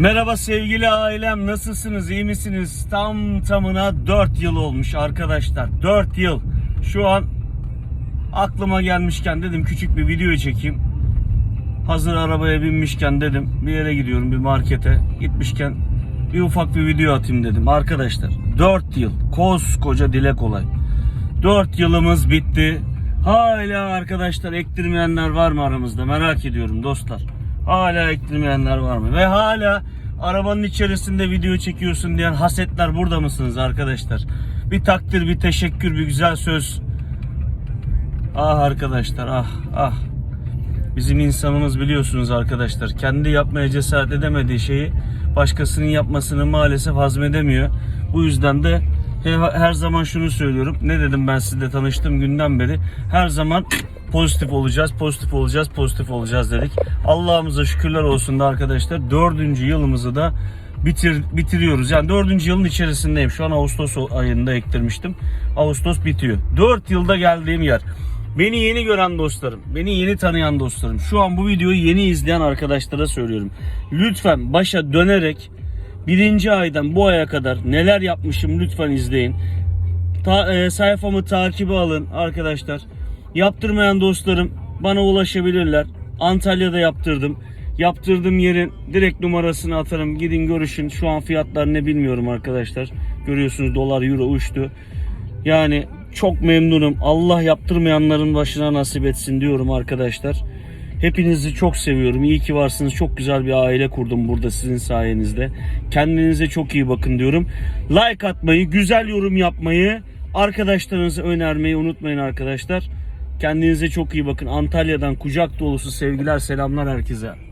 Merhaba sevgili ailem nasılsınız iyi misiniz? Tam tamına 4 yıl olmuş arkadaşlar 4 yıl. Şu an aklıma gelmişken dedim küçük bir video çekeyim. Hazır arabaya binmişken dedim bir yere gidiyorum bir markete. Gitmişken bir ufak bir video atayım dedim. Arkadaşlar 4 yıl koskoca dile kolay. 4 yılımız bitti. Hala arkadaşlar ektirmeyenler var mı aramızda merak ediyorum dostlar. Hala ektirmeyenler var mı? Ve hala arabanın içerisinde video çekiyorsun diyen hasetler burada mısınız arkadaşlar? Bir takdir, bir teşekkür, bir güzel söz. Ah arkadaşlar ah ah. Bizim insanımız biliyorsunuz arkadaşlar. Kendi yapmaya cesaret edemediği şeyi başkasının yapmasını maalesef hazmedemiyor. Bu yüzden de her zaman şunu söylüyorum. Ne dedim ben sizle tanıştığım günden beri? Her zaman pozitif olacağız, pozitif olacağız, pozitif olacağız dedik. Allah'ımıza şükürler olsun da arkadaşlar. Dördüncü yılımızı da bitir, bitiriyoruz. Yani dördüncü yılın içerisindeyim. Şu an Ağustos ayında ektirmiştim. Ağustos bitiyor. Dört yılda geldiğim yer. Beni yeni gören dostlarım, beni yeni tanıyan dostlarım, şu an bu videoyu yeni izleyen arkadaşlara söylüyorum. Lütfen başa dönerek birinci aydan bu aya kadar neler yapmışım lütfen izleyin. Ta, e, sayfamı takibe alın arkadaşlar. Yaptırmayan dostlarım bana ulaşabilirler. Antalya'da yaptırdım. Yaptırdığım yerin direkt numarasını atarım. Gidin görüşün. Şu an fiyatlar ne bilmiyorum arkadaşlar. Görüyorsunuz dolar euro uçtu. Yani çok memnunum. Allah yaptırmayanların başına nasip etsin diyorum arkadaşlar. Hepinizi çok seviyorum. İyi ki varsınız. Çok güzel bir aile kurdum burada sizin sayenizde. Kendinize çok iyi bakın diyorum. Like atmayı, güzel yorum yapmayı, arkadaşlarınıza önermeyi unutmayın arkadaşlar. Kendinize çok iyi bakın. Antalya'dan kucak dolusu sevgiler, selamlar herkese.